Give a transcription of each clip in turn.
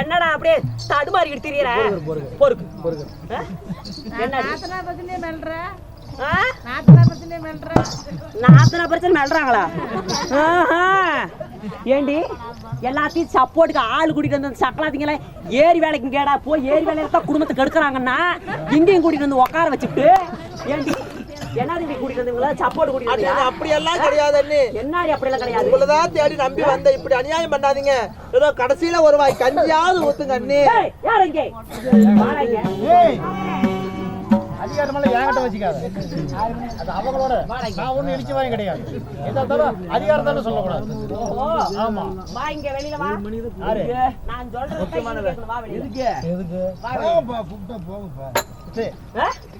என்னடா அப்படியே தடுமாறிக்கிட்டு திரியற பொறுக்கு. பொறுக்கு நாத்தனா பிரச்சனை மெல்றாங்களா? ஆஹா. ஏண்டி? எல்லாத்தையும் சப்போர்ட்டுக்கு ஆள் கூட்டிட்டு வந்து சக்கலாத்தீங்களே ஏரி வேலைக்கு கேடா போய் ஏரி வேலையில தான் குடும்பத்தை கெடுக்குறாங்கன்னா இங்கேயும் கூட்டிட்டு வந்து உட்கார வச்சுட்டு ஏண்டி? என்னது இப்படி கூட்டிட்டு வந்தீங்களா? சப்போர்ட் கூட்டிட்டு அப்படி எல்லாம் கிடையாது அண்ணே. என்னடி அப்படியெல்லாம் கிடையாது? உங்களதான் தேடி நம்பி வந்த இப்படி அநியாயம் பண்ணாதீங்க. ஏதோ கடைசியில ஒரு வாய் கஞ்சியாவது ஊத்துங்க அண்ணே. ஏய், யார் இங்கே. அதிகாரமெல்லாம் என்கிட்ட வச்சுக்காத. அது அவங்களோட. நான் ஒண்ணும் இடிச்சு வாங்க கிடையாது. எதா இருந்தாலும் அதிகாரம் தானே சொல்லக்கூடாது. ஓ, ஆமா. வா இங்க வெளியில வா. நான் சொல்றது. எதுக்கு?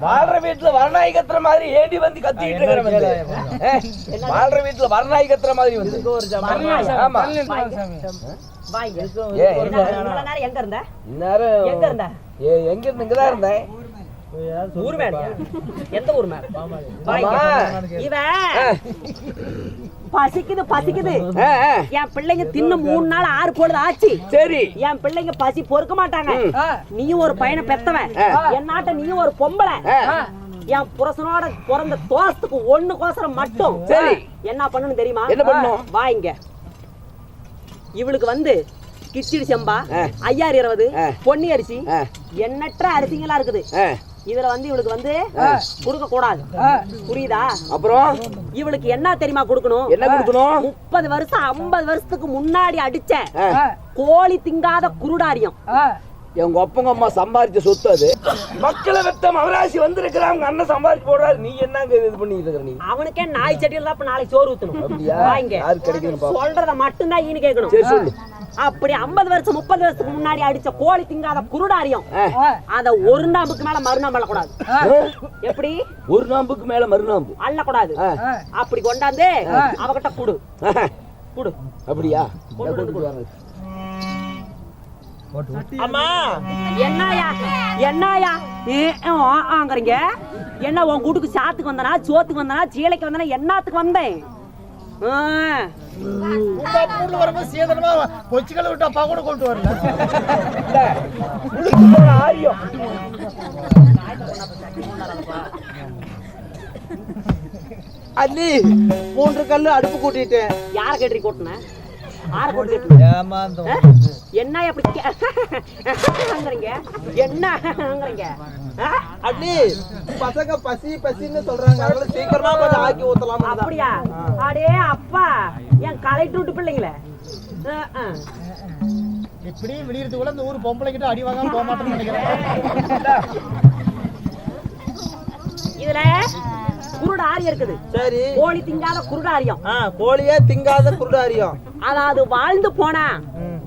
வாழ்ற வீட்டுல வரநாய் கத்துற மாதிரி ஏண்டி வந்து கத்திட்டு இருக்கிற வாழ்ற வீட்டுல வரநாய் கத்துற மாதிரி வந்து. ஆமா. எங்க இருந்த? இந்நேரம் எங்க இருந்த? ஏ, எங்க இருந்து இங்கதான் இருந்தேன். ஊர் எந்த. இவன் பசிக்குது பசிக்குது. என் பிள்ளைங்க தின்னு மூணு நாள் ஆறு பொழுது ஆச்சு. சரி. என் பிள்ளைங்க பசி பொறுக்க மாட்டாங்க. நீயும் ஒரு பையனை பெத்தவன். என் நாட்ட நீயும் ஒரு பொம்பளை. என் புருஷனோட பிறந்த தோசத்துக்கு ஒண்ணு கோசரம் மட்டும். சரி. என்ன பண்ணணும் தெரியுமா? என்ன பண்ணணும்? வா இங்க. இவளுக்கு வந்து கிச்சடி செம்பா. ஐயாறு இருபது. பொன்னி அரிசி. எண்ணற்ற அரிசிங்களா இருக்குது. இதுல வந்து இவளுக்கு வந்து கொடுக்க கூடாது. புரியுதா? அப்புறம்? இவளுக்கு என்ன தெரியுமா கொடுக்கணும்? என்ன கொடுக்கணும்? முப்பது வருஷம் ஐம்பது வருஷத்துக்கு முன்னாடி அடிச்ச. கோழி திங்காத குருடாரியம். எங்க ஒப்பங்க அம்மா சம்பாதிச்ச சொத்து அது. மக்களை வெத்த மகராசி வந்திருக்கிறான் அவங்க அண்ணன் சம்பாதிச்சு போடுறாரு. நீ என்னங்க இது பண்ணிட்டு இருக்க நீ? அவனுக்கே நாய் சட்டியில தான் நாளைக்கு சோறு ஊத்தணும். அப்படியா? யாரு கிடைக்கணும் சொல்றத மட்டும்தான் ஈனு கேட்கணும். சரி சொல்லு. அப்படி ஐம்பது வருஷம் முப்பது வருஷத்துக்கு முன்னாடி அடிச்ச கோழி திங்காத குருடாரியம். அத ஒரு நாம்புக்கு மேல மறுநாள் அள்ளக்கூடாது. எப்படி? ஒரு நாம்புக்கு மேல மறுநாம்பு. அள்ளக்கூடாது. அப்படி கொண்டாந்து அவகிட்ட குடு. குடு. அப்படியா. அம்மா. என்னயா என்னயா ஆங்கறீங்க? என்ன உன் கூட்டுக்கு சாத்துக்கு வந்தனா சோத்துக்கு வந்தனா சீலைக்கு வந்தனா என்னத்துக்கு வந்தேன்? அண்ணி மூன்று கல்லு அடுப்பு கூட்டிட்டேன். யார கேட்டு கூட்டின? யார கூட்டு கேட்டு ஏமாந்தோம் என்ன எப்படி கே- என்னங்கறீங்க? அண்ணி பசங்க பசி பசின்னு சொல்றாங்க. அதனால சீக்கிரமா கொஞ்சம் ஆக்கி ஊத்தலாம் அப்படியா? அடே அப்பா என் கலெக்டர் விட்டு பிள்ளைங்களே. இப்படி விடியறதுக்குள்ள இந்த ஊர் பொம்பளை கிட்ட அடி வாங்காம போக மாட்டேன்னு நினைக்கிறேன். இதுல குருடாரி இருக்குது. சரி. கோழி திங்காத குருடாரியம் கோழியே திங்காத குருடாரியம் அதாவது வாழ்ந்து போனா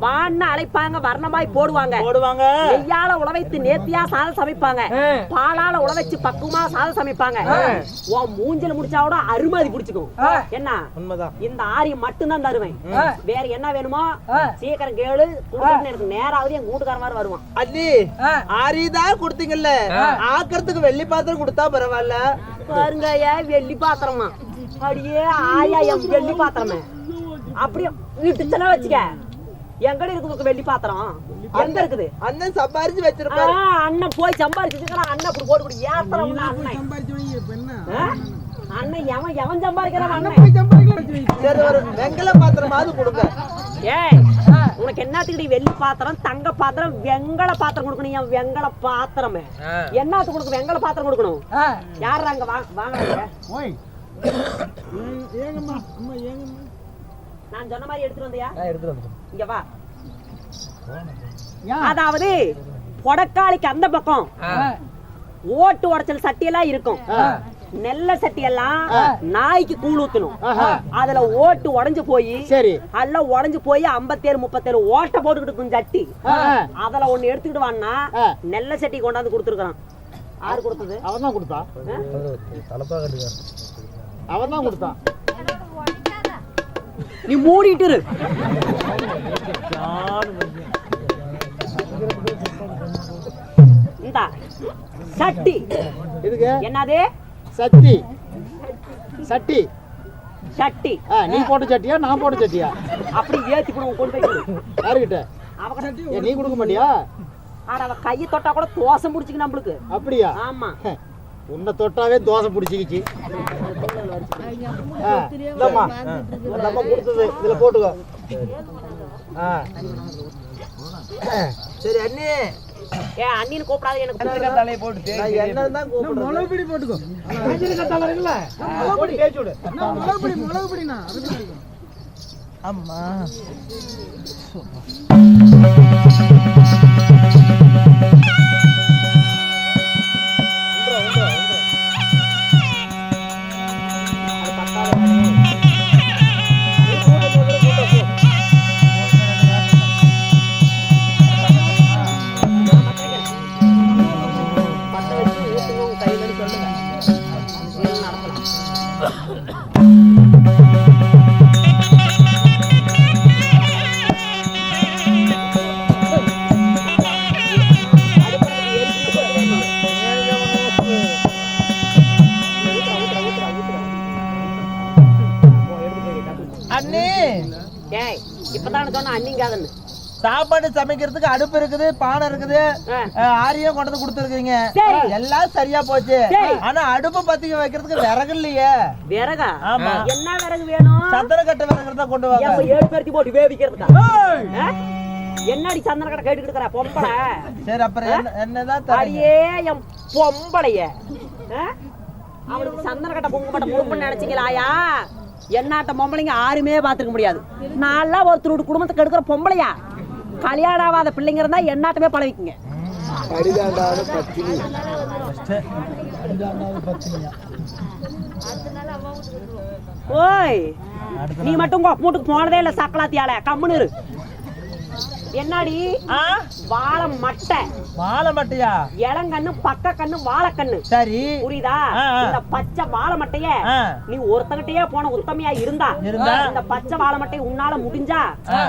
வான்னு அழைப்பாங்க வர்ணமாய் போடுவாங்க. போடுவாங்க. நெய்யால உழவைத்து நேர்த்தியா சாதம் சமைப்பாங்க. பாலால உழவச்சு பக்குவமா சாதம் சமைப்பாங்க. உன் மூஞ்சில முடிச்சா கூட அருமதி பிடிச்சுக்கும். என்ன? உண்மைதான். இந்த ஆரியம் மட்டும்தான் தருவேன். வேற என்ன வேணுமோ? சீக்கிரம் கேளு. எனக்கு நேராவது என் கூட்டுக்கார மாதிரி வருவான். அண்ணி ஆரிதான் கொடுத்தீங்கல்ல. ஆக்கிறதுக்கு வெள்ளி பாத்திரம் கொடுத்தா பரவாயில்ல. பாருங்க வெள்ளி பாத்திரமா அப்படியே ஆயா என் வெள்ளி பாத்திரமே. அப்படியே இட்டுச்சனா வச்சுக்க. எங்கடி இருக்குது வெள்ளி பாத்திரம்? எங்க இருக்குது. அண்ணன் சம்பாரிச்சு வச்சிருப்பாரு. அண்ணன் போய் சம்பாரிச்சுக்கிறான் அண்ணன் அப்படி போட்டு போட்டு ஏத்தரம் அண்ணன்? அண்ணன். எவன் எவன் சம்பாதிக்கிறான் அண்ணன்? சரி ஒரு வெங்கல பாத்திரமாவது கொடுங்க. ஏய் உனக்கு என்னத்துக்கு வெள்ளி பாத்திரம் தங்க பாத்திரம் வெங்கல பாத்திரம் கொடுக்கணும் என் வெங்கல பாத்திரமே? என்னத்துக்கு உனக்கு வெங்கல பாத்திரம் கொடுக்கணும்? யார் அங்க வா- வாங்குறாங்க? ஓய். நான் சொன்ன மாதிரி எடுத்துட்டு வந்தியா? எடுத்துட்டு வந்துட்டேன். இங்க வா. அதாவது கொடக்காளிக்கு அந்த பக்கம் ஓட்டு உடைச்சல் சட்டியெல்லாம் இருக்கும். நெல்ல சட்டியெல்லாம் நாய்க்கு கூழ் ஊத்தணும். அதுல ஓட்டு உடைஞ்சு போய் சரி. எல்லாம் உடைஞ்சு போய் ஐம்பத்தேழு முப்பத்தேழு ஓட்டை போட்டுக்கிட்டு இருக்கும் சட்டி. அதுல ஒண்ணு எடுத்துக்கிட்டு வான்னா நெல்ல சட்டி கொண்டாந்து கொடுத்துருக்கான் யாரு கொடுத்தது? அவன் தான் கொடுத்தா தலப்பா கட்டுக்கார அவன் தான் கொடுத்தான். நீ மூடிட்டு இரு. இந்தா சட்டி. இதுக்கு என்னது? சட்டி. சட்டி. சட்டி. நீ போட்ட சட்டியா நான் போட்ட சட்டியா? அப்படி ஏத்தி போடுவோம் கொண்டு போய் கொடு. யாருகிட்ட? அவ ஏன் நீ கொடுக்க மாட்டியா? ஆனா அவ கையை தொட்டா கூட தோசை முடிச்சுக்கு நம்மளுக்கு. அப்படியா? ஆமா. உன்னை தொட்டாவே தோசை பிடிச்சிக்கிச்சு. கொடுத்தது இதுல போட்டுக்கோ. ஆ. சரி அண்ணி. ஏ அண்ணின்னு கூப்பிடாத எனக்கு. தலையை போட்டு என்ன போட்டு விடு. அம்மா. இப்பதான் சொன்ன சாப்பாடு சமைக்கிறதுக்கு அடுப்பு இருக்குது பானை இருக்குது ஆரியம் கொண்டு வந்து கொடுத்துருக்கீங்க. எல்லாம் சரியா போச்சு. ஆனா அடுப்பு பத்திக்க வைக்கிறதுக்கு விறகு இல்லையே. விறகா? ஆமா. என்ன விறகு வேணும்? சந்தன கட்ட விறகு தான் கொண்டு வாங்க. ஏழு பேருக்கு போட்டு வேவிக்கிறதுக்கா? என்னடி சந்தன கடை இருக்கிற பொம்பளை? சரி அப்புறம் என்ன என்னதான் அடியே என் பொம்பளைய. ஆ? அவளுக்கு சந்தன கட்டை பொங்க கட்டை பொம்பளை நினைச்சீங்களாயா என்னாட்ட பொம்பளைங்க யாருமே பார்த்துக்க முடியாது. நான்லாம் ஒருத்தரோட குடும்பத்துக்கு எடுக்கிற பொம்பளையா? கல்யாணம் ஆகாத பிள்ளைங்க இருந்தா என்னாட்டமே பழவிக்குங்க. ஓய் நீ மட்டும் மூட்டுக்கு போனதே இல்ல சக்கலாத்தியால. கம்முன்னு இரு. என்னடி? ஆ? வாழை மட்டை. வாழை மட்டையா? இளங்கண்ணு பக்க கண்ணு வாழைக்கண்ணு. சரி. புரியுதா. இந்த பச்சை வாழை மட்டைய. நீ ஒருத்தங்கிட்டயே போன உத்தமையா இருந்தா இருந்தா? இந்த பச்சை வாழை மட்டை உன்னால முடிஞ்சா.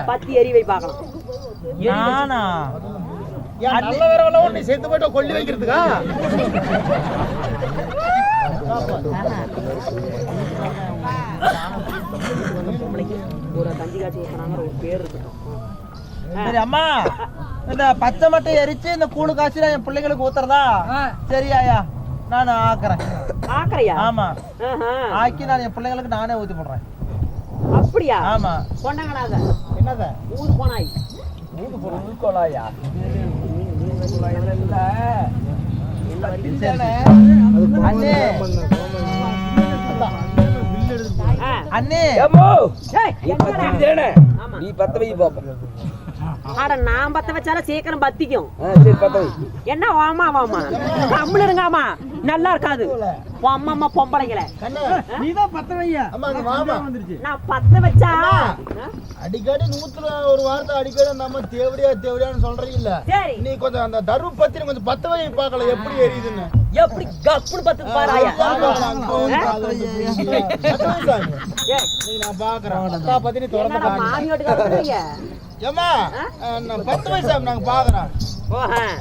பத்தி எரி வை பார்க்கலாம். நல்ல விரவெல்லாம் நீ சேர்த்து போயிட்டு கொல்லி வைக்கிறதுக்கா? ஒரு கஞ்சி காய்ச்சி ஒரு பேர் இருக்கட்டும். சரி அம்மா இந்த பச்சை மட்டை எரிச்சு இந்த கூழு காய்ச்சி என் பிள்ளைங்களுக்கு ஊத்துறதா? சரி ஐயா நான் ஆக்குறேன். ஆக்கறையா? ஆமா. ஆஹா. ஆக்கி நான் என் பிள்ளைங்களுக்கு நானே ஊத்தி போடுறேன். அப்படியா? ஆமா. கொண்டாங்கடாத என்னத? ஊது போனாய் உள்கொலாயா அண்ணே. ஆ. அண்ணே. ஏம்மோ? ஏய், நீ? பத்து தானே ஆமா. நீ பத்த வை பாப்போம் அட நான் பத்த வச்சாலும் சீக்கிரம் பத்திக்கும். என்ன வாமா வாமா கம்முன்னு இருங்காமா நல்லா இருக்காது. அம்மா அம்மா பொம்பளைங்கள. நீதான் பத்த வையா? நான் பத்த வச்சா? அடிக்கடி நூத்துல ஒரு வார்த்தை அடிக்கடி அந்த அம்மா தேவடியா தேவடியான்னு சொல்றீங்க இல்ல சரி. நீ கொஞ்சம் அந்த தர்ம பத்தி கொஞ்சம் பத்த வை பார்க்கல எப்படி எரியுதுன்னு. எப்படி கப்புன்னு பத்து பாராயா நான் பாக்குறேன். பத்தி நீ திறந்து நான் பத்து வயசு நாங்க அஹ்,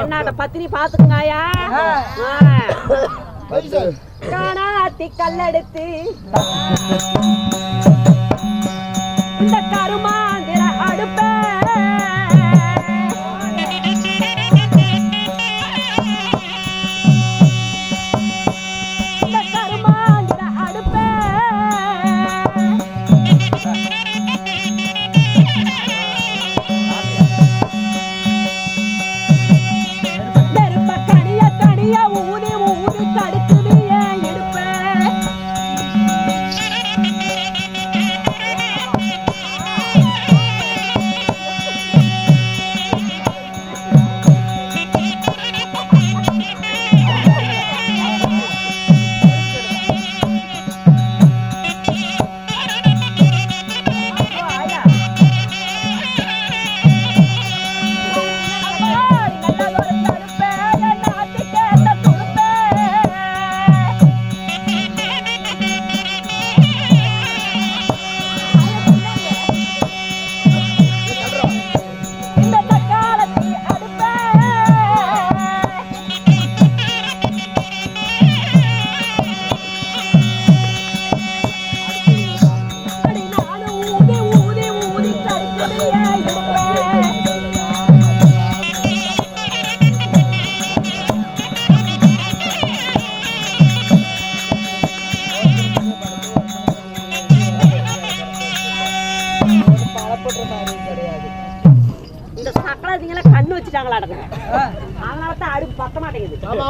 என்னோட பத்தினி பாத்துக்குங்காயா காணாத்தி கல்லெடுத்து.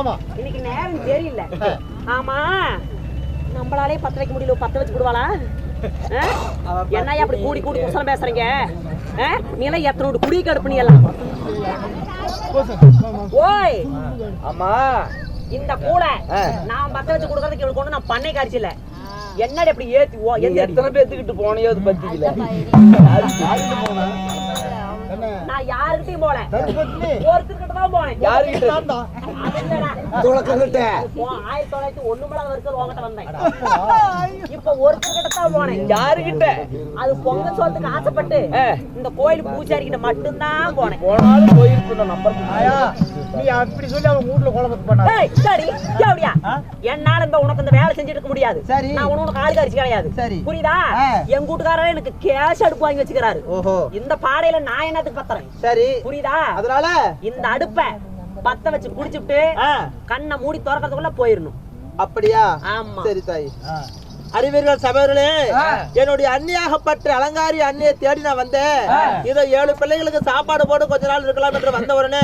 ஆமா. இன்னைக்கு நேரம் தெரியல ஆமா. நம்மளாலே பத்த வைக்க முடியல பத்த வச்சு விடுவாளா என்ன அப்படி கூடி கூடி குசலம் பேசுறீங்க? ஆ? நீ எல்லாம் எத்தனோட குடி கடுப்பு நீ எல்லாம். ஓய்! ஆமா இந்த கூடை ஆ. நான் பத்த வச்சு கொடுக்கறதுக்கு இவளுக்கு ஒண்ணு நான் பண்ணை காய்ச்சல என்னடி அப்படி ஏத்தி எத்தனை பேத்துக்கிட்டு போனியோ அது பத்திக்கல. என்ன நான் யாருக்கிட்டையும் போல தட்டு பத்தினி ஒருத்தர்கிட்ட தான் போனேன். யாருகிட்ட? நான் தான். அது இல்லடா. துளக்கங்கிட்ட போ, ஆயிரத்தி தொள்ளாயிரத்தி ஒண்ணு மேல இருக்கிற உங்ககிட்ட வந்தேன். இப்ப ஒருத்தர்கிட்ட தான் போனேன். யாருகிட்ட? அது பொங்க சோத்துக்கு ஆசைப்பட்டு. இந்த கோயில் பூஜாரி கிட்ட மட்டும்தான் போனேன். போனாலும் நம்பர் ஆயா நீ அப்படி சொல்லி அவன் வீட்டுல ஏய், சரி, எப்படியா? என்னால இந்த உனக்கு இந்த வேலை செஞ்சுட்டு இருக்க முடியாது. சரி. நான் உனக்கு ஆளு கரிச்சு கிடையாது. சரி. புரியுதா. என் கூட்டுக்காரர் எனக்கு கேஷ் அடுப்பு வாங்கி வச்சுக்கிறாரு. ஓஹோ. இந்த பாடையில நான் என்னத்துக்கு பத்துறேன் சரி. புரியுதா? அதனால? இந்த அடுப்பை பத்த வச்சு குடிச்சுட்டு கண்ணை மூடி திறக்கிறதுக்குள்ள போயிடணும். அப்படியா? ஆமா. சரி தாய். அறிவீர்கள் சபையர்களே என்னுடைய அந்நியாகப்பட்ட அலங்காரி அண்ணியை தேடி நான் வந்தேன். இதோ ஏழு பிள்ளைகளுக்கு சாப்பாடு போட்டு கொஞ்ச நாள் இருக்கலாம் என்று வந்த உடனே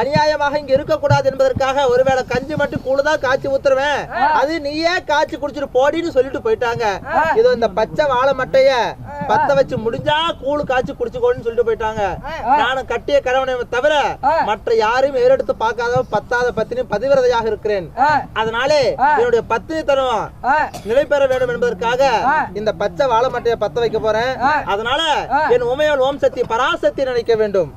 அநியாயமாக இங்க இருக்க கூடாது என்பதற்காக ஒருவேளை கஞ்சி மட்டும் கூடுதான் காய்ச்சி ஊத்துருவேன். அது நீயே காய்ச்சி குடிச்சிட்டு போடின்னு சொல்லிட்டு போயிட்டாங்க. இதோ இந்த பச்சை வாழை மட்டைய பத்த வச்சு முடிஞ்சா கூழு காய்ச்சி குடிச்சுக்கோன்னு சொல்லிட்டு போயிட்டாங்க. நானும் கட்டிய கணவனை தவிர மற்ற யாரையும் ஏறெடுத்து பார்க்காத பத்தாத பத்தினி பதிவிரதையாக இருக்கிறேன். அதனாலே என்னுடைய பத்தினி தனம் நிலை பெற வேண்டும் என்பதற்காக இந்த பச்சை வாழை மட்டையை பத்த வைக்க போறேன். அதனால என் உமையால் ஓம் சக்தி பராசக்தி நினைக்க வேண்டும்.